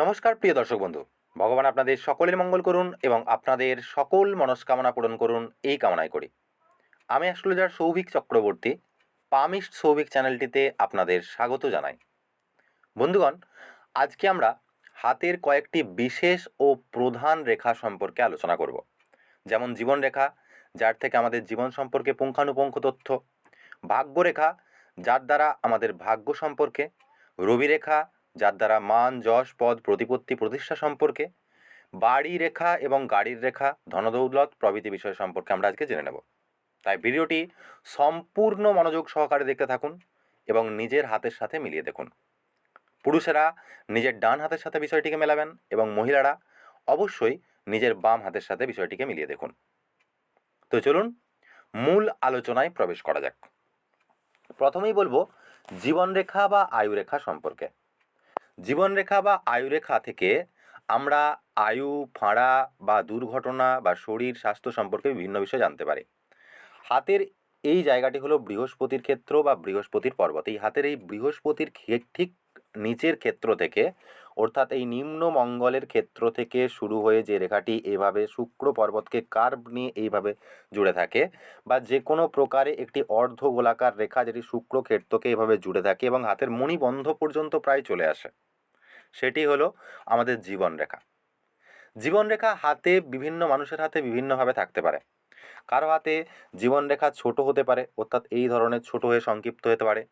নমস্কার, প্রিয় দর্শক বন্ধু। ভগবান আপনাদের সকলের মঙ্গল করুন এবং আপনাদের সকল মনস্কামনা পূরণ করুন এই কামনাই করি। আমি অ্যাস্ট্রোলজার সৌভিক চক্রবর্তী, পামিস্ট সৌভিক চ্যানেলটিতে আপনাদের স্বাগত জানাই। বন্ধুগণ, আজকে আমরা হাতের কয়েকটি বিশেষ ও প্রধান রেখা সম্পর্কে আলোচনা করব। যেমন জীবন রেখা, যার থেকে আমাদের জীবন সম্পর্কে পুঙ্খানুপুঙ্খ তথ্য ভাগ্যরেখা যার দ্বারা আমাদের ভাগ্য সম্পর্কে, রবি রেখা যার দ্বারা মান, যশ, পদ, প্রতিপত্তি, প্রতিষ্ঠা সম্পর্কে বাড়ি রেখা এবং গাড়ির রেখা, ধনদৌলত প্রভৃতি বিষয় সম্পর্কে আমরা আজকে জেনে নেব। তাই ভিডিওটি সম্পূর্ণ মনোযোগ সহকারে দেখতে থাকুন এবং নিজের হাতের সাথে মিলিয়ে দেখুন। পুরুষেরা নিজের ডান হাতের সাথে বিষয়টিকে মেলাবেন এবং মহিলারা অবশ্যই নিজের বাম হাতের সাথে বিষয়টিকে মিলিয়ে দেখুন। তো চলুন মূল আলোচনায় প্রবেশ করা যাক। প্রথমেই বলব জীবনরেখা বা আয়ুরেখা সম্পর্কে। জীবনরেখা বা আয়ুরেখা থেকে আমরা আয়ু, ফাঁড়া বা দুর্ঘটনা বা শরীর, স্বাস্থ্য সম্পর্কে বিভিন্ন বিষয় জানতে পারি। হাতের এই জায়গাটি হলো বৃহস্পতির ক্ষেত্র বা বৃহস্পতির পর্বত। এই হাতের এই বৃহস্পতির ঠিক নিচের ক্ষেত্র থেকে, অর্থাৎ এই নিম্ন মঙ্গলের ক্ষেত্র থেকে শুরু হয়ে যে রেখাটি এভাবে শুক্র পর্বতকে কার্ভ নিয়ে এইভাবে জুড়ে থাকে বা যে কোনো প্রকারে একটি অর্ধ গোলাকার রেখা যেটি শুক্র ক্ষেত্রকে এভাবে জুড়ে থাকে এবং হাতের মণিবন্ধ পর্যন্ত প্রায় চলে আসে, সেটি হলো আমাদের জীবন জীবনরেখা জীবনরেখা হাতে বিভিন্ন মানুষের হাতে বিভিন্নভাবে থাকতে পারে। কারও হাতে জীবনরেখা ছোট হতে পারে, অর্থাৎ এই ধরনের ছোট হয়ে সংক্ষিপ্ত হতে পারে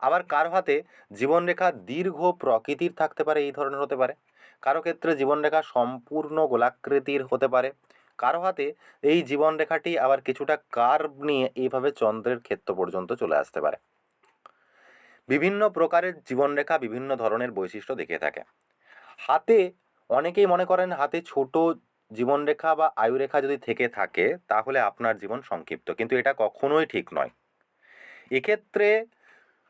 আবার কারও হাতে জীবনরেখা দীর্ঘ প্রকৃতির থাকতে পারে, এই ধরনের হতে পারে। কারও ক্ষেত্রে জীবনরেখা সম্পূর্ণ গোলাকৃতির হতে পারে। কারও হাতে এই জীবনরেখাটি আবার কিছুটা কার্ভ নিয়ে এইভাবে চন্দ্রের ক্ষেত্র পর্যন্ত চলে আসতে পারে। বিভিন্ন প্রকারের জীবনরেখা বিভিন্ন ধরনের বৈশিষ্ট্য দেখে থাকে। হাতে অনেকেই মনে করেন হাতে ছোট জীবনরেখা বা আয়ুরেখা যদি থেকে থাকে, তাহলে আপনার জীবন সংক্ষিপ্ত। কিন্তু এটা কখনোই ঠিক নয়। এক্ষেত্রে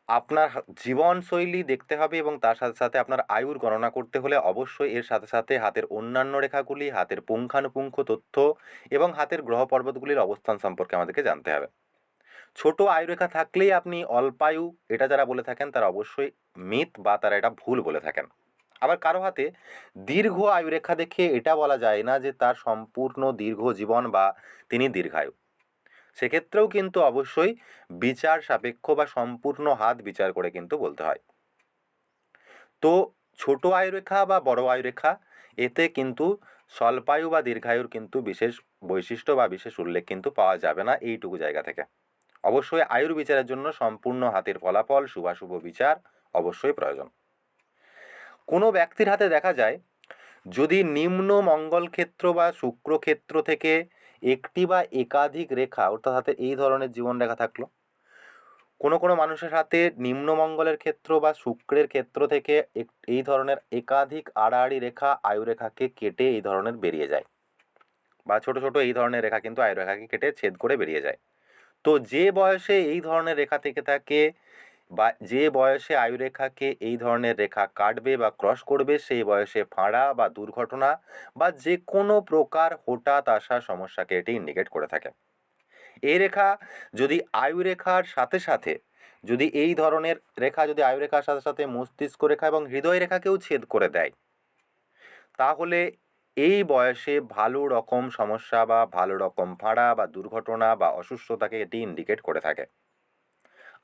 আপনার জীবনশৈলী দেখতে হবে এবং তার সাথে সাথে আপনার আয়ুর গণনা করতে হলে অবশ্যই এর সাথে সাথে হাতের অন্যান্য রেখাগুলি, হাতের পুঙ্খানুপুঙ্খ তথ্য এবং হাতের গ্রহ পর্বতগুলির অবস্থান সম্পর্কে আমাদেরকে জানতে হবে। ছোট আয়ুরেখা থাকলেই আপনি অল্পায়ু, এটা যারা বলে থাকেন তারা অবশ্যই মিথ বা তারা এটা ভুল বলে থাকেন। আবার কারও হাতে দীর্ঘ আয়ুরেখা দেখে এটা বলা যায় না যে তার সম্পূর্ণ দীর্ঘ জীবন বা তিনি দীর্ঘায়ু। সেক্ষেত্রেও কিন্তু অবশ্যই বিচার সাপেক্ষ বা সম্পূর্ণ হাত বিচার করে কিন্তু বলতে হয়। তো ছোট আয়ুরেখা বা বড় আয়ুরেখা এতে কিন্তু স্বল্পায়ু বা দীর্ঘায়ুর কিন্তু বিশেষ বৈশিষ্ট্য বা বিশেষ উল্লেখ কিন্তু পাওয়া যাবে না এইটুকু জায়গা থেকে। অবশ্যই আয়ুর বিচারের জন্য সম্পূর্ণ হাতের ফলাফল, শুভাশুভ বিচার অবশ্যই প্রয়োজন। কোনো ব্যক্তির হাতে দেখা যায়, যদি নিম্ন মঙ্গল ক্ষেত্র বা শুক্র ক্ষেত্র থেকে একটি বা একাধিক রেখা অর্থাৎ হাতে এই ধরনের জীবন রেখা থাকল। কোনো কোনো মানুষের হাতে নিম্নমঙ্গলের ক্ষেত্র বা শুক্রের ক্ষেত্র থেকে এই ধরনের একাধিক আড়াআড়ি রেখা আয়ুরেখাকে কেটে এই ধরনের বেরিয়ে যায়। বা ছোট ছোট এই ধরনের রেখা কিন্তু আয়ুরেখাকে কেটে ছেদ করে বেরিয়ে যায়। তো যে বয়সে এই ধরনের রেখা থেকে থাকে বা যে বয়সে আয়ুরেখাকে এই ধরনের রেখা কাটবে বা ক্রস করবে, সেই বয়সে ফাঁড়া বা দুর্ঘটনা বা যে কোনো প্রকার হঠাৎ আসা সমস্যাকে এটি ইন্ডিকেট করে থাকে। এই রেখা যদি আয়ুরেখার সাথে সাথে, যদি এই ধরনের রেখা যদি আয়ুরেখার সাথে সাথে মস্তিষ্ক রেখা এবং হৃদয় রেখাকেও ছেদ করে দেয়, তাহলে এই বয়সে ভালো রকম সমস্যা বা ভালো রকম ফাঁড়া বা দুর্ঘটনা বা অসুস্থতাকে এটি ইন্ডিকেট করে থাকে।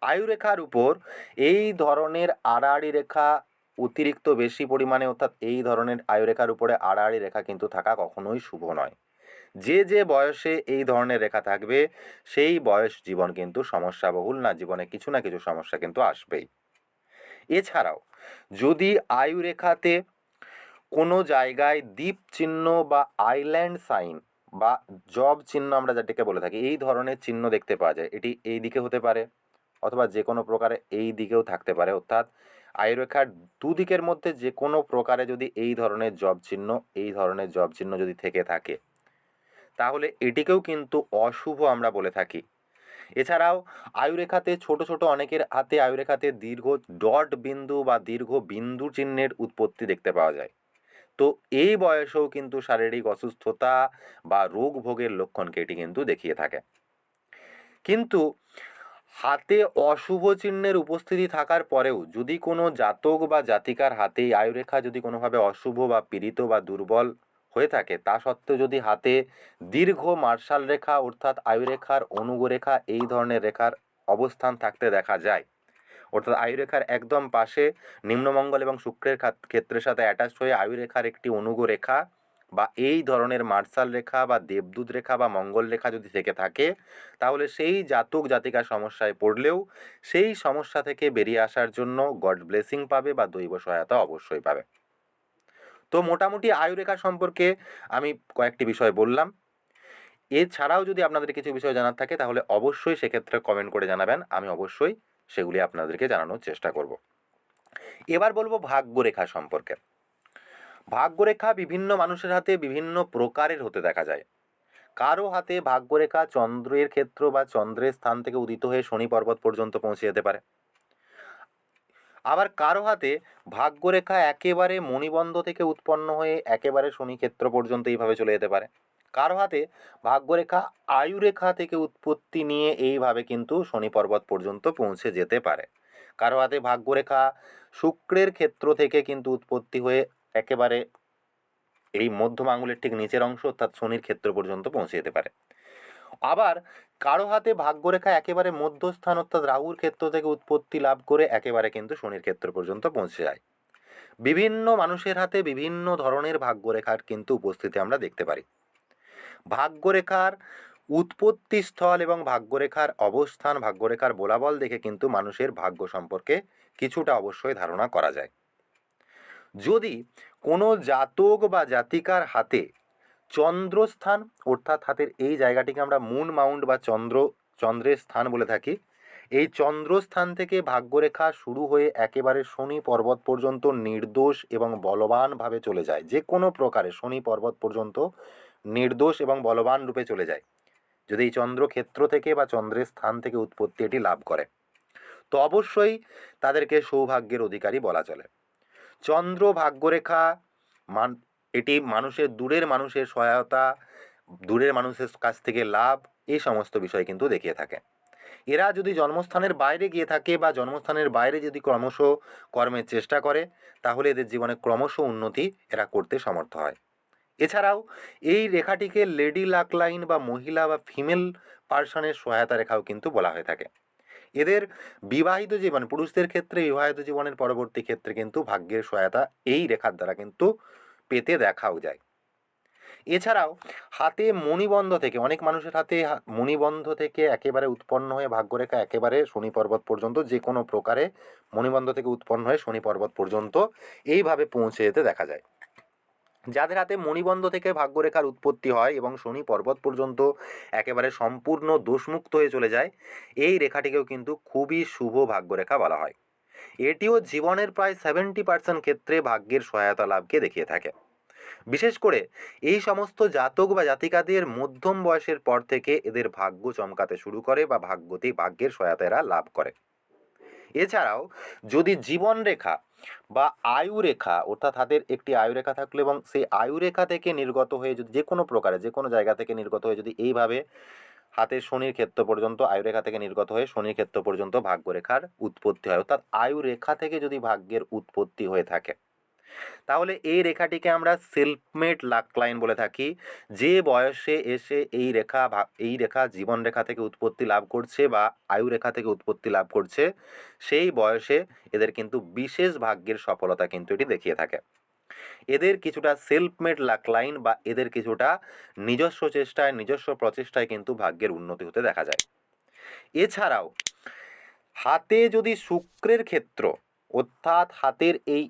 আয়ুরেখার উপর এই ধরনের আড়াআড়ি রেখা অতিরিক্ত বেশি পরিমাণে, অর্থাৎ এই ধরনের আয়ুরেখার উপরে আড়াআড়ি রেখা কিন্তু থাকা কখনোই শুভ নয়। যে যে বয়সে এই ধরনের রেখা থাকবে, সেই বয়স জীবন কিন্তু সমস্যাবহুল না, জীবনে কিছু না কিছু সমস্যা কিন্তু আসবেই। এছাড়াও, যদি আয়ুরেখাতে কোনো জায়গায় দ্বীপ চিহ্ন বা আইল্যান্ড সাইন বা জব চিহ্ন আমরা যেটাকে বলে থাকি, এই ধরনের চিহ্ন দেখতে পাওয়া যায়, এটি এই দিকে হতে পারে। অথবা যে কোনো প্রকারে এই দিকেও থাকতে পারে। অর্থাৎ আয়ুরেখার দুদিকের মধ্যে যে কোনো প্রকারে যদি এই ধরনের জব চিহ্ন, এই ধরনের জব চিহ্ন যদি থেকে থাকে, তাহলে এটিকেও কিন্তু অশুভ আমরা বলে থাকি। এছাড়াও আয়ুরেখাতে ছোট ছোট অনেকের হাতে আয়ুরেখাতে দীর্ঘ ডট বিন্দু বা দীর্ঘ বিন্দু চিহ্নের উৎপত্তি দেখতে পাওয়া যায়। তো এই বয়সেও কিন্তু শারীরিক অসুস্থতা বা রোগ ভোগের লক্ষণকে এটি কিন্তু দেখিয়ে থাকে। কিন্তু হাতে অশুভ চিহ্নের উপস্থিতি থাকার পরেও যদি কোনো জাতক বা জাতিকার হাতে আয়ুরেখা যদি কোনোভাবে অশুভ বা পীড়িত বা দুর্বল হয়ে থাকে, তা সত্ত্বেও যদি হাতে দীর্ঘ মার্শাল রেখা অর্থাৎ আয়ুরেখার অনুগরেখা এই ধরনের রেখার অবস্থান থাকতে দেখা যায়। অর্থাৎ আয়ুরেখার একদম পাশে নিম্নমঙ্গল এবং শুক্রের ক্ষেত্রের সাথে অ্যাটাচ হয়ে আয়ুরেখার একটি অনুগ রেখা বা এই ধরনের মার্শাল রেখা বা দেবদূত রেখা বা মঙ্গল রেখা যদি থেকে থাকে, তাহলে সেই জাতক জাতিকা সমস্যায় পড়লেও সেই সমস্যা থেকে বেরিয়ে আসার জন্য গড ব্লেসিং পাবে বা দৈব সহায়তা অবশ্যই পাবে। তো মোটামুটি আয়ুরেখা সম্পর্কে আমি কয়েকটি বিষয় বললাম। এছাড়াও যদি আপনাদের কিছু বিষয় জানার থাকে, তাহলে অবশ্যই সেক্ষেত্রে কমেন্ট করে জানাবেন। আমি অবশ্যই সেগুলি আপনাদেরকে জানানোর চেষ্টা করব। এবার বলব ভাগ্যরেখা সম্পর্কে। ভাগ্যরেখা বিভিন্ন মানুষের হাতে বিভিন্ন প্রকারের হতে দেখা যায়। কারও হাতে ভাগ্যরেখা চন্দ্রের ক্ষেত্র বা চন্দ্রের স্থান থেকে উদিত হয়ে শনি পর্বত পর্যন্ত পৌঁছে যেতে পারে। আবার কারও হাতে ভাগ্যরেখা একেবারে মণিবন্ধ থেকে উৎপন্ন হয়ে একেবারে শনি ক্ষেত্র পর্যন্ত এইভাবে চলে যেতে পারে। কারও হাতে ভাগ্যরেখা আয়ুরেখা থেকে উৎপত্তি নিয়ে এইভাবে কিন্তু শনি পর্বত পর্যন্ত পৌঁছে যেতে পারে। কারও হাতে ভাগ্যরেখা শুক্রের ক্ষেত্র থেকে কিন্তু উৎপত্তি হয়ে একেবারে এই মধ্যম আঙুলের ঠিক নিচের অংশ অর্থাৎ শনির ক্ষেত্র পর্যন্ত পৌঁছে যেতে পারে। আবার কারও হাতে ভাগ্যরেখা একেবারে মধ্যস্থান অর্থাৎ রাহুর ক্ষেত্র থেকে উৎপত্তি লাভ করে একেবারে কিন্তু শনির ক্ষেত্র পর্যন্ত পৌঁছে যায়। বিভিন্ন মানুষের হাতে বিভিন্ন ধরনের ভাগ্যরেখার কিন্তু উপস্থিতি আমরা দেখতে পারি। ভাগ্যরেখার উৎপত্তি স্থল এবং ভাগ্যরেখার অবস্থান, ভাগ্যরেখার বলাবল দেখে কিন্তু মানুষের ভাগ্য সম্পর্কে কিছুটা অবশ্যই ধারণা করা যায়। যদি কোনো জাতক বা জাতিকার হাতে চন্দ্রস্থান, অর্থাৎ হাতের এই জায়গাটিকে আমরা মুন মাউন্ট বা চন্দ্র, চন্দ্রের স্থান বলে থাকি, এই চন্দ্রস্থান থেকে ভাগ্যরেখা শুরু হয়ে একেবারে শনি পর্বত পর্যন্ত নির্দোষ এবং বলবানভাবে চলে যায়। যে কোনো প্রকারে শনি পর্বত পর্যন্ত নির্দোষ এবং বলবান রূপে চলে যায়। যদি এই চন্দ্র ক্ষেত্র থেকে বা চন্দ্রের স্থান থেকে উৎপত্তি এটি লাভ করে, তো অবশ্যই তাদেরকে সৌভাগ্যের অধিকারী বলা চলে। চন্দ্র ভাগ্যরেখা, মান, এটি মানুষের, দূরের মানুষের সহায়তা, দূরের মানুষের কাছ থেকে লাভ এই সমস্ত বিষয় কিন্তু দেখিয়ে থাকে। এরা যদি জন্মস্থানের বাইরে গিয়ে থাকে বা জন্মস্থানের বাইরে যদি ক্রমশ কর্মের চেষ্টা করে, তাহলে এদের জীবনে ক্রমশ উন্নতি এরা করতে সমর্থ হয়। এছাড়াও, এই রেখাটিকে লেডি লাক লাইন বা মহিলা বা ফিমেল পার্সনের সহায়তা রেখাও কিন্তু বলা হয়ে থাকে। এদের বিবাহিত জীবন, পুরুষদের ক্ষেত্রে বিবাহিত জীবনের পরবর্তী ক্ষেত্রে কিন্তু ভাগ্যের সহায়তা এই রেখার দ্বারা কিন্তু পেতে দেখাও যায়। এছাড়াও হাতে মণিবন্ধ থেকে, অনেক মানুষের হাতে মণিবন্ধ থেকে একেবারে উৎপন্ন হয়ে ভাগ্যরেখা একেবারে শনি পর্বত পর্যন্ত যে কোনো প্রকারে মণিবন্ধ থেকে উৎপন্ন হয়ে শনি পর্বত পর্যন্ত এইভাবে পৌঁছে যেতে দেখা যায়। যাদের হাতে মণিবন্ধ থেকে ভাগ্যরেখার উৎপত্তি হয় এবং শনি পর্বত পর্যন্ত একেবারে সম্পূর্ণ দোষমুক্ত হয়ে চলে যায়, এই রেখাটিকেও কিন্তু খুবই শুভ ভাগ্যরেখা বলা হয়। এটিও জীবনের প্রায় সেভেন্টি পার্সেন্ট ক্ষেত্রে ভাগ্যের সহায়তা লাভকে দেখিয়ে থাকে। বিশেষ করে এই সমস্ত জাতক বা জাতিকাদের মধ্যম বয়সের পর থেকে এদের ভাগ্য চমকাতে শুরু করে বা ভাগ্যতে ভাগ্যের সহায়তা এরা লাভ করে। এছাড়াও যদি জীবন রেখা বা আয়ুরেখা অর্থাৎ হাতের একটি আয়ু রেখা থাকলে এবং সেই আয়ুরেখা থেকে নির্গত হয়ে যদি যে কোনো প্রকারে, যে কোনো জায়গা থেকে নির্গত হয়ে যদি এইভাবে হাতের শনির ক্ষেত্র পর্যন্ত, আয়ুরেখা থেকে নির্গত হয়ে শনির ক্ষেত্র পর্যন্ত ভাগ্যরেখার উৎপত্তি হয়। অর্থাৎ আয়ু রেখা থেকে যদি ভাগ্যের উৎপত্তি হয়ে থাকে। তাহলে এই রেখাটিকে আমরা সেলফমেড লাক লাইন বলে থাকি। যে বয়সে এসে এই রেখা এই রেখা জীবন রেখা থেকে উৎপত্তি লাভ করছে বা আয়ু রেখা থেকে উৎপত্তি লাভ করছে, সেই বয়সে এদের কিন্তু বিশেষ ভাগ্যের সফলতা কিন্তু এটি দেখিয়ে থাকে। এদের কিছুটা সেলফমেড লাক লাইন বা এদের কিছুটা নিজস্ব চেষ্টায়, নিজস্ব প্রচেষ্টায় কিন্তু ভাগ্যের উন্নতি হতে দেখা যায়। এছাড়াও, হাতে যদি শুক্রের ক্ষেত্র, অর্থাৎ হাতের এই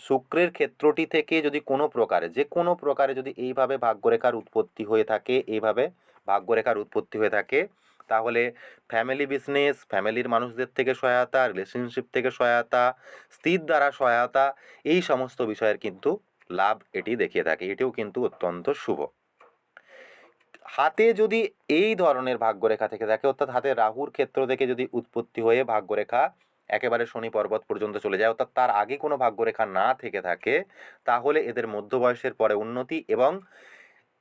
শুক্রের ক্ষেত্রটি থেকে যদি কোনো প্রকারে, যে কোনো প্রকারে যদি এইভাবে ভাগ্যরেখার উৎপত্তি হয়ে থাকে, এইভাবে ভাগ্যরেখার উৎপত্তি হয়ে থাকে, তাহলে ফ্যামিলি বিজনেস ফ্যামিলির মানুষদের থেকে সহায়তা রিলেশনশিপ থেকে সহায়তা স্থির দ্বারা সহায়তা, এই সমস্ত বিষয়ের কিন্তু লাভ এটি দেখিয়ে থাকে। এটিও কিন্তু অত্যন্ত শুভ। হাতে যদি এই ধরনের ভাগ্যরেখা থেকে থাকে, অর্থাৎ হাতে রাহুর ক্ষেত্র থেকে যদি উৎপত্তি হয়ে ভাগ্যরেখা একেবারে শনি পর্বত পর্যন্ত চলে যায়, অর্থাৎ তার আগে কোনো ভাগ্যরেখা না থেকে থাকে, তাহলে এদের মধ্য বয়সের পরে উন্নতি এবং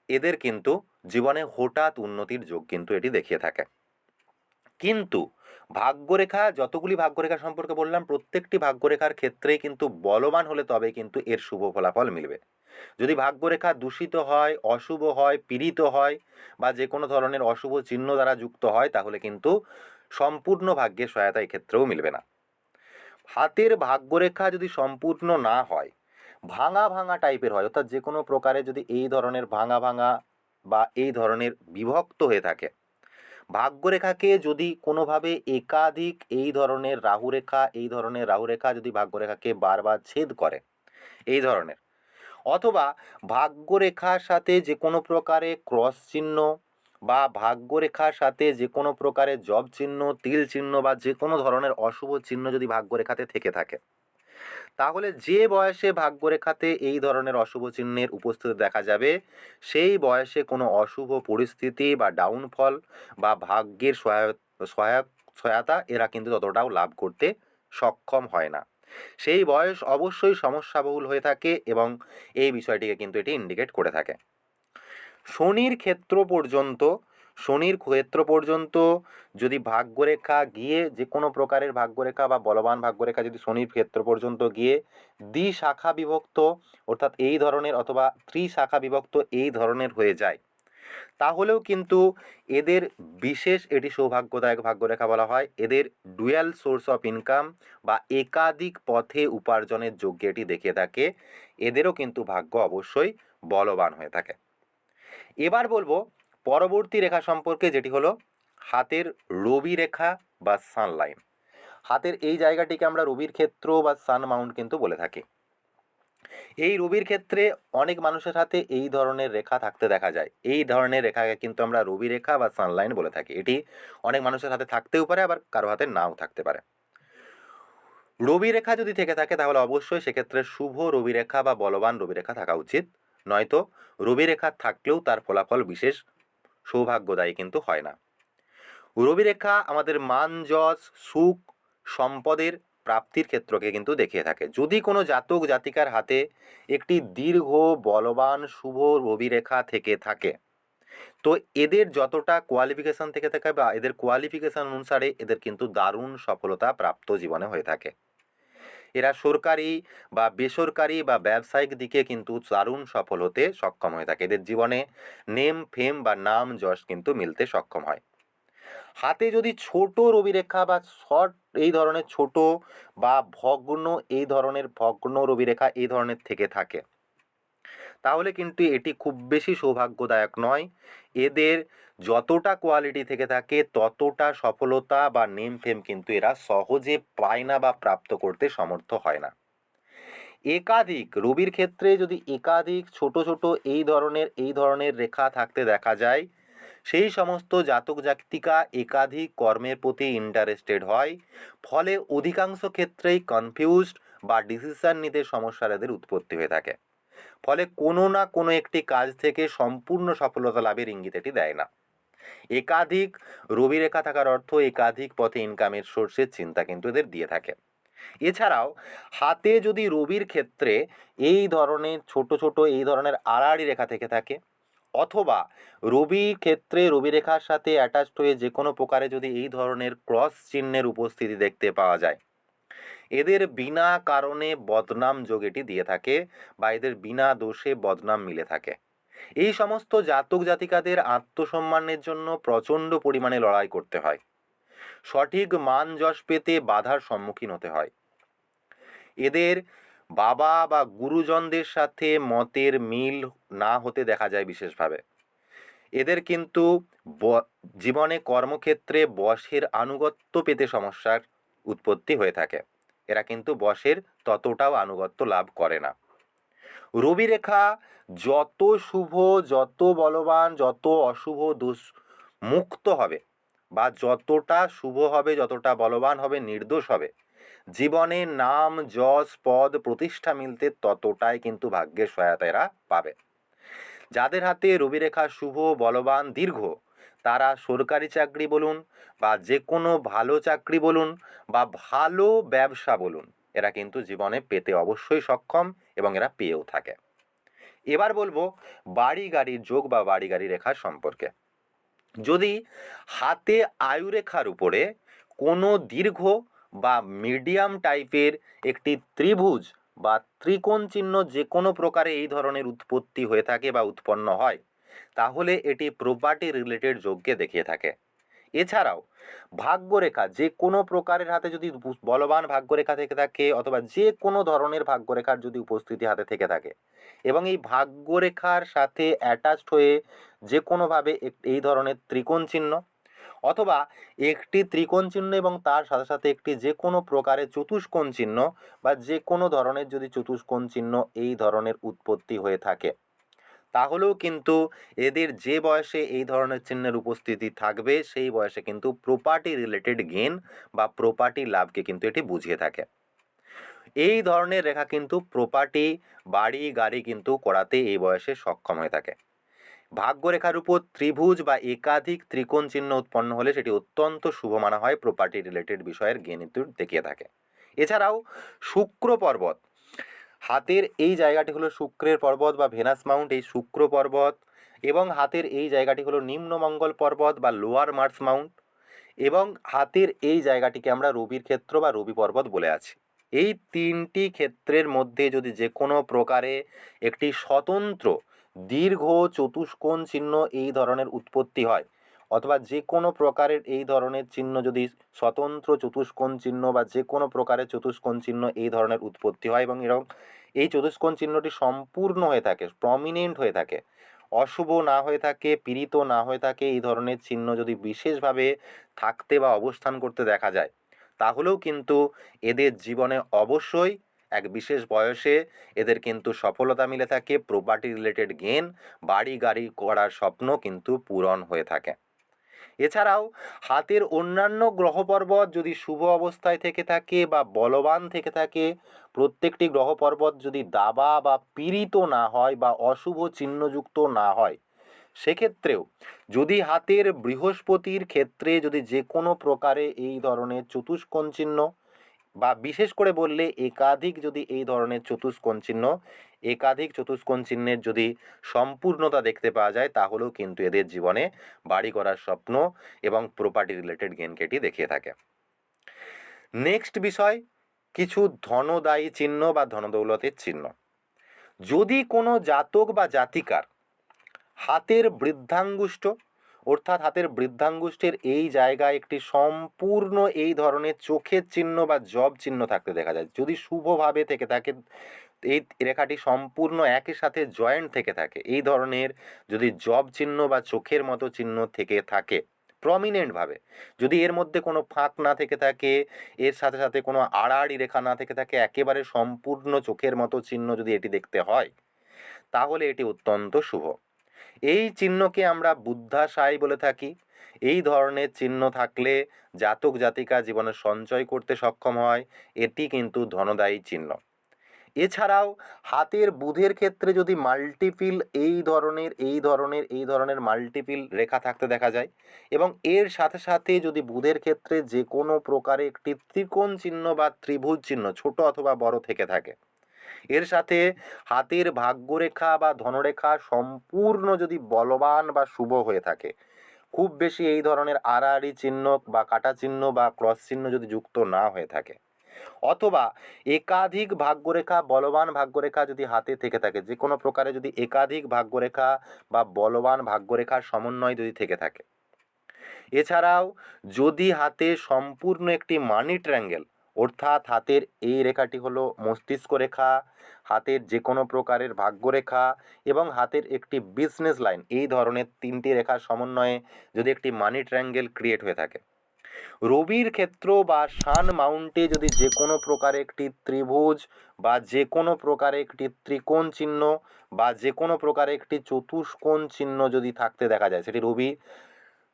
এদের কিন্তু জীবনে হঠাৎ উন্নতির যোগ কিন্তু এটি দেখিয়ে থাকে। কিন্তু ভাগ্যরেখা, যতগুলি ভাগ্যরেখা সম্পর্কে বললাম, প্রত্যেকটি ভাগ্যরেখার ক্ষেত্রেই কিন্তু বলবান হলে তবে কিন্তু এর শুভ ফলাফল মিলবে। যদি ভাগ্যরেখা দূষিত হয়, অশুভ হয়, পীড়িত হয় বা যে কোনো ধরনের অশুভ চিহ্ন দ্বারা যুক্ত হয়, তাহলে কিন্তু সম্পূর্ণ ভাগ্যের সহায়তা এক্ষেত্রেও মিলবে না। হাতের ভাগ্যরেখা যদি সম্পূর্ণ না হয়, ভাঙা ভাঙা টাইপের হয়, অর্থাৎ যে কোনো প্রকারে যদি এই ধরনের ভাঙা ভাঙা বা এই ধরনের বিভক্ত হয়ে থাকে, ভাগ্যরেখাকে যদি কোনোভাবে একাধিক এই ধরনের রাহুরেখা, এই ধরনের রাহুরেখা যদি ভাগ্যরেখাকে বারবার ছেদ করে, এই ধরনের, অথবা ভাগ্যরেখার সাথে যে কোনো প্রকারে ক্রস চিহ্ন বা ভাগ্যরেখার সাথে যে কোনো প্রকারের জব চিহ্ন, তিল চিহ্ন বা যে কোনো ধরনের অশুভ চিহ্ন যদি ভাগ্যরেখাতে থেকে থাকে। তাহলে যে বয়সে ভাগ্যরেখাতে এই ধরনের অশুভ চিহ্নের উপস্থিতি দেখা যাবে, সেই বয়সে কোনো অশুভ পরিস্থিতি বা ডাউনফল বা ভাগ্যের সহায়ক সহায়ক, সহায়তা এরা কিন্তু ততটাও লাভ করতে সক্ষম হয় না। সেই বয়স অবশ্যই সমস্যাবহুল হয়ে থাকে এবং এই বিষয়টিকে কিন্তু এটি ইন্ডিকেট করে থাকে। শনির ক্ষেত্র পর্যন্ত, শনির ক্ষেত্র পর্যন্ত যদি ভাগ্যরেখা গিয়ে যে কোনো প্রকারের ভাগ্যরেখা বা বলবান ভাগ্যরেখা যদি শনির ক্ষেত্র পর্যন্ত গিয়ে দ্বি শাখা বিভক্ত, অর্থাৎ এই ধরনের অথবা ত্রিশাখা বিভক্ত এই ধরনের হয়ে যায়। তাহলেও কিন্তু এদের বিশেষ এটি সৌভাগ্যদায়ক ভাগ্যরেখা বলা হয়। এদের ডুয়াল সোর্স অফ ইনকাম বা একাধিক পথে উপার্জনের যোগ্য এটি দেখে থাকে। এদেরও কিন্তু ভাগ্য অবশ্যই বলবান হয়ে থাকে। এবার বলব পরবর্তী রেখা সম্পর্কে, যেটি হলো হাতের রবি রেখা বা সানলাইন হাতের এই জায়গাটিকে আমরা রবির ক্ষেত্র বা সান মাউন্ট কিন্তু বলে থাকি। এই রবির ক্ষেত্রে অনেক মানুষের হাতে এই ধরনের রেখা থাকতে দেখা যায়। এই ধরনের রেখাকে কিন্তু আমরা রবি রেখা বা সানলাইন বলে থাকি। এটি অনেক মানুষের হাতে থাকতেও পারে, আবার কারও হাতে নাও থাকতে পারে। রবি রেখা যদি থেকে থাকে, তাহলে অবশ্যই সেক্ষেত্রে শুভ রবি রেখা বা বলবান রবি রেখা থাকা উচিত। নয়তো রবি রেখা থাকলেও তার ফলাফল বিশেষ সৌভাগ্যদায়ী কিন্তু হয় না। রবি রেখা আমাদের মান, যশ, সুখ, সম্পদের প্রাপ্তির ক্ষেত্রকে কিন্তু দেখিয়ে থাকে। যদি কোনো জাতক, জাতিকার হাতে একটি দীর্ঘ, বলবান, শুভ রবিরেখা থেকে থাকে, তো এদের যতটা কোয়ালিফিকেশান থেকে থাকে বা এদের কোয়ালিফিকেশান অনুসারে এদের কিন্তু দারুণ সফলতা প্রাপ্ত জীবনে হয়ে থাকে। এরা সরকারি বা বেসরকারি বা ব্যবসায়িক দিকে কিন্তু দারুণ সফল হতে সক্ষম হয়ে থাকে। এদের জীবনে নেম, ফেম বা নাম, যশ কিন্তু মিলতে সক্ষম হয়। হাতে যদি ছোট রবিরেখা বা শর্ট এই ধরনের ছোট বা ভগ্ন এই ধরনের ভগ্ন রবিরেখা এই ধরনের থেকে থাকে, তাহলে কিন্তু এটি খুব বেশি সৌভাগ্যদায়ক নয়। এদের যতটা কোয়ালিটি থেকে থাকে, ততটা সফলতা বা নেম ফেম কিন্তু এরা সহজে পায় না বা প্রাপ্ত করতে সমর্থ হয় না। একাধিক, রবির ক্ষেত্রে যদি একাধিক ছোট ছোট এই ধরনের এই ধরনের রেখা থাকতে দেখা যায়, সেই সমস্ত জাতক জাতিকা একাধিক কর্মের প্রতি ইন্টারেস্টেড হয়, ফলে অধিকাংশ ক্ষেত্রেই কনফিউজড বা ডিসিশন নিতে সমস্যার এদের উৎপত্তি হয়ে থাকে। ফলে কোনো না কোনো একটি কাজ থেকে সম্পূর্ণ সফলতা লাভের ইঙ্গিত এটি দেয় না। একাধিক রবি রেখা থাকার অর্থ একাধিক পথে ইনকামের সোর্সের চিন্তা কিন্তু এদের দিয়ে থাকে। এছাড়াও, হাতে যদি রবির ক্ষেত্রে এই ধরনের ছোট ছোট এই ধরনের আড়াআড়ি রেখা থেকে থাকে, অথবা রবি ক্ষেত্রে রবি রেখার সাথে অ্যাটাচড হয়ে যে কোনো প্রকারে যদি এই ধরনের ক্রস চিহ্নের উপস্থিতি দেখতে পাওয়া যায়, এদের বিনা কারণে বদনাম যোগ এটি দিয়ে থাকে বা এদের বিনা দোষে বদনাম মিলে থাকে। এই সমস্ত জাতক জাতিকাদের আত্মসম্মানের জন্য প্রচণ্ড পরিমাণে লড়াই করতে হয়। সঠিক মান যশ পেতে বাধার সম্মুখীন হতে হয়। এদের বাবা বা গুরুজনদের সাথে মতের মিল না হতে দেখা যায় বিশেষভাবে। এদের কিন্তু জীবনে কর্মক্ষেত্রে বসের আনুগত্য পেতে সমস্যার উৎপত্তি হয়ে থাকে। এরা কিন্তু বসের ততটাও আনুগত্য লাভ করে না। রবি রেখা যত শুভ, যত বলবান, যত অশুভ দোষ মুক্ত হবে বা যতটা শুভ হবে, যতটা বলবান হবে, নির্দোষ হবে। জীবনে নাম, যশ, পদ, প্রতিষ্ঠা মিলতে ততটাই কিন্তু ভাগ্যের সহায়তা এরা পাবে। যাদের হাতে রবি রেখা শুভ, বলবান, দীর্ঘ, তারা সরকারি চাকরি বলুন বা যে কোনো ভালো চাকরি বলুন বা ভালো ব্যবসা বলুন, এরা কিন্তু জীবনে পেতে অবশ্যই সক্ষম। এবং এরা পেয়েও থাকে। এবার বলব বাড়ি গাড়ির যোগ বা বাড়ি গাড়ি রেখা সম্পর্কে। যদি হাতে আয়ুরেখার উপরে কোনো দীর্ঘ বা মিডিয়াম টাইপের একটি ত্রিভুজ বা ত্রিকোণ চিহ্ন যে কোনো প্রকারে এই ধরনের উৎপত্তি হয়ে থাকে বা উৎপন্ন হয়, তাহলে এটি প্রপার্টি রিলেটেড যোগকে দেখিয়ে থাকে। এছাড়াও ভাগ্যরেখা, যে কোনো প্রকারের হাতে যদি বলবান ভাগ্যরেখা থেকে থাকে অথবা যে কোনো ধরনের ভাগ্যরেখার যদি উপস্থিতি হাতে থেকে থাকে এবং এই ভাগ্যরেখার সাথে অ্যাটাচড হয়ে যে কোনোভাবে এই ধরনের ত্রিকোণ চিহ্ন অথবা একটি ত্রিকোণ চিহ্ন এবং তার সাথে সাথে একটি যে কোনো প্রকারের চতুষ্কোণ চিহ্ন বা যে কোনো ধরনের যদি চতুষ্কোণ চিহ্ন এই ধরনের উৎপত্তি হয়ে থাকে। তাহলেও কিন্তু এদের যে বয়সে এই ধরনের চিহ্নের উপস্থিতি থাকবে, সেই বয়সে কিন্তু প্রপার্টি রিলেটেড গেন বা প্রপার্টি লাভকে কিন্তু এটি বুঝিয়ে থাকে। এই ধরনের রেখা কিন্তু প্রপার্টি বাড়ি, গাড়ি কিন্তু করাতে এই বয়সে সক্ষম হয়ে থাকে। ভাগ্যরেখার উপর ত্রিভুজ বা একাধিক ত্রিকোণ চিহ্ন উৎপন্ন হলে সেটি অত্যন্ত শুভ মানা হয় প্রপার্টি রিলেটেড বিষয়ের কিন্তু দেখিয়ে থাকে। এছাড়াও শুক্র পর্বত হাতের এই জায়গাটি হলো শুক্রের পর্বত বা ভেনাস মাউন্ট, এই শুক্র পর্বত এবং হাতের এই জায়গাটি হলো নিম্নমঙ্গল পর্বত বা লোয়ার মার্স মাউন্ট এবং হাতের এই জায়গাটিকে আমরা রবির ক্ষেত্র বা রবি পর্বত বলে আছি। এই তিনটি ক্ষেত্রের মধ্যে যদি যে কোনো প্রকারে একটি স্বতন্ত্র দীর্ঘ চতুষ্কোণ চিহ্ন এই ধরনের উৎপত্তি হয় অথবা যে কোনো প্রকারের এই ধরনের চিহ্ন যদি স্বতন্ত্র চতুষ্কোণ চিহ্ন বা যে কোনো প্রকারের চতুষ্কোণ চিহ্ন এই ধরনের উৎপত্তি হয় এবং এরকম এই চতুষ্কোণ চিহ্নটি সম্পূর্ণ হয়ে থাকে প্রমিনেন্ট হয়ে থাকে, অশুভ না হয়ে থাকে, পীড়িত না হয়ে থাকে, এই ধরনের চিহ্ন যদি বিশেষভাবে থাকতে বা অবস্থান করতে দেখা যায়, তাহলেও কিন্তু এদের জীবনে অবশ্যই এক বিশেষ বয়সে এদের কিন্তু সফলতা মিলে থাকে প্রপার্টি রিলেটেড গেন বাড়ি গাড়ি করার স্বপ্ন কিন্তু পূরণ হয়ে থাকে। এছাড়াও, হাতের অন্যান্য গ্রহপর্বত যদি শুভ অবস্থায় থেকে থাকে বা বলবান থেকে থাকে, প্রত্যেকটি গ্রহপর্বত যদি দাবা বা পীড়িত না হয় বা অশুভ চিহ্নযুক্ত না হয়, সেক্ষেত্রেও যদি হাতের বৃহস্পতির ক্ষেত্রে যদি যে কোনো প্রকারে এই ধরনের চতুষ্কোণ চিহ্ন বা বিশেষ করে বললে একাধিক যদি এই ধরনের চতুষ্কোণ চিহ্ন, একাধিক চতুষ্কোণ চিহ্নের যদি সম্পূর্ণতা দেখতে পাওয়া যায়, তাহলেও কিন্তু এদের জীবনে বাড়ি করার স্বপ্ন এবং প্রপার্টি রিলেটেড গেনকে এটি দেখিয়ে থাকে। নেক্সট বিষয়, কিছু ধনদায়ী চিহ্ন বা ধনদৌলতের চিহ্ন। যদি কোনো জাতক বা জাতিকার হাতের বৃদ্ধাঙ্গুষ্ঠ অর্থাৎ হাতের বৃদ্ধাঙ্গুষ্ঠের এই জায়গায় একটি সম্পূর্ণ এই ধরনের চোখের চিহ্ন বা জব চিহ্ন থাকতে দেখা যায়। যদি শুভভাবে থেকে থাকে, এই রেখাটি সম্পূর্ণ একই সাথে জয়েন্ট থেকে থাকে। এই ধরনের যদি জব চিহ্ন বা চোখের মতো চিহ্ন থেকে থাকে প্রমিনেন্টভাবে যদি এর মধ্যে কোনো ফাঁক না থেকে থাকে, এর সাথে সাথে কোনো আড়াআড়ি রেখা না থেকে থাকে, একেবারে সম্পূর্ণ চোখের মতো চিহ্ন যদি এটি দেখতে হয়, তাহলে এটি অত্যন্ত শুভ। এই চিহ্নকে আমরা বুদ্ধাশাই বলে থাকি। এই ধরনের চিহ্ন থাকলে জাতক জাতিকা জীবনে সঞ্চয় করতে সক্ষম হয়। এটি কিন্তু ধনদায়ী চিহ্ন। এছাড়াও হাতের বুধের ক্ষেত্রে যদি মাল্টিপিল এই ধরনের এই ধরনের এই ধরনের মাল্টিপিল রেখা থাকতে দেখা যায় এবং এর সাথে সাথে যদি বুধের ক্ষেত্রে যে কোনো প্রকারে একটি ত্রিকোণ চিহ্ন বা ত্রিভুজ চিহ্ন, ছোট অথবা বড় থেকে থাকে। এর সাথে হাতের ভাগ্যরেখা বা ধনরেখা সম্পূর্ণ যদি বলবান বা শুভ হয়ে থাকে, খুব বেশি এই ধরনের আড়াআড়ি চিহ্ন বা কাটা চিহ্ন বা ক্রস চিহ্ন যদি যুক্ত না হয়ে থাকে। অথবা একাধিক ভাগ্যরেখা, বলবান ভাগ্যরেখা যদি হাতে থেকে থাকে যে কোনো প্রকারে যদি একাধিক ভাগ্যরেখা বা বলবান ভাগ্যরেখার সমন্বয় যদি থেকে থাকে। এছাড়াও যদি হাতে সম্পূর্ণ একটি মানি ট্র্যাঙ্গেল অর্থাৎ হাতের এই রেখাটি হলো মস্তিষ্ক রেখা, হাতের যে কোনো প্রকারের ভাগ্যরেখা এবং হাতের একটি বিজনেস লাইন এই ধরনের তিনটি রেখার সমন্বয়ে যদি একটি মানি ট্র্যাঙ্গেল ক্রিয়েট হয়ে থাকে। রবির ক্ষেত্র বা সান মাউন্টে যদি যে কোনো প্রকারে একটি ত্রিভুজ বা যে কোনো প্রকারে একটি ত্রিকোণ চিহ্ন বা যে কোনো প্রকারে একটি চতুষ্কোণ চিহ্ন যদি থাকতে দেখা যায়, সেটি রবি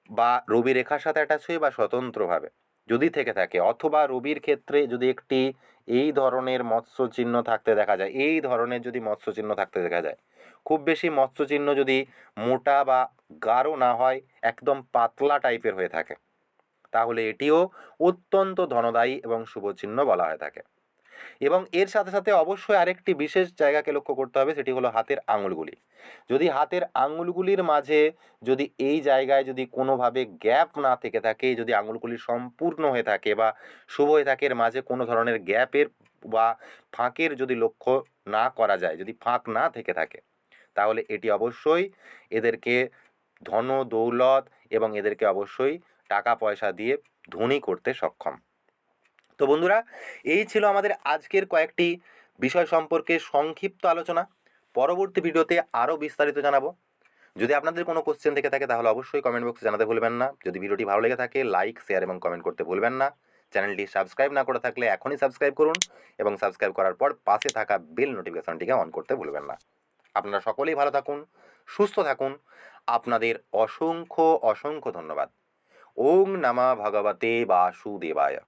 বা রবি রেখার সাথে অ্যাটাচ হয়ে বা স্বতন্ত্রভাবে। যদি থেকে থাকে। অথবা রবির ক্ষেত্রে যদি একটি এই ধরনের মৎস্য চিহ্ন থাকতে দেখা যায়, এই ধরনের যদি মৎস্য চিহ্ন থাকতে দেখা যায়, খুব বেশি মৎস্য চিহ্ন যদি মোটা বা গাঢ় না হয়, একদম পাতলা টাইপের হয়ে থাকে, তাহলে এটিও অত্যন্ত ধনদায়ী এবং শুভ চিহ্ন বলা হয়ে থাকে। এবং এর সাথে সাথে অবশ্যই আরেকটি বিশেষ জায়গাকে লক্ষ্য করতে হবে, সেটি হলো হাতের আঙুলগুলি। যদি হাতের আঙুলগুলির মাঝে যদি এই জায়গায় যদি কোনোভাবে গ্যাপ না থেকে থাকে, যদি আঙুলগুলি সম্পূর্ণ হয়ে থাকে বা শুভ হয়ে থাকে, এর মাঝে কোনো ধরনের গ্যাপের বা ফাঁকের যদি লক্ষ্য না করা যায়, যদি ফাঁক না থেকে থাকে, তাহলে এটি অবশ্যই এদেরকে ধন, দৌলত এবং এদেরকে অবশ্যই টাকা পয়সা দিয়ে ধনী করতে সক্ষম। তো বন্ধুরা, এই ছিল আমাদের আজকের কয়েকটি বিষয় সম্পর্কে সংক্ষিপ্ত আলোচনা। পরবর্তী ভিডিওতে আরও বিস্তারিত জানাব। যদি আপনাদের কোনো কোশ্চেন থেকে থাকে, তাহলে অবশ্যই কমেন্ট বক্সে জানাতে ভুলবেন না। যদি ভিডিওটি ভালো লেগে থাকে লাইক শেয়ার এবং কমেন্ট করতে ভুলবেন না। চ্যানেলটি সাবস্ক্রাইব না করে থাকলে এখনই সাবস্ক্রাইব করুন এবং সাবস্ক্রাইব করার পর পাশে থাকা বেল নোটিফিকেশনটিকে অন করতে ভুলবেন না। আপনারা সকলেই ভালো থাকুন, সুস্থ থাকুন। আপনাদের অসংখ্য অসংখ্য ধন্যবাদ। ওং নমা ভগবতে বাসুদেবায়।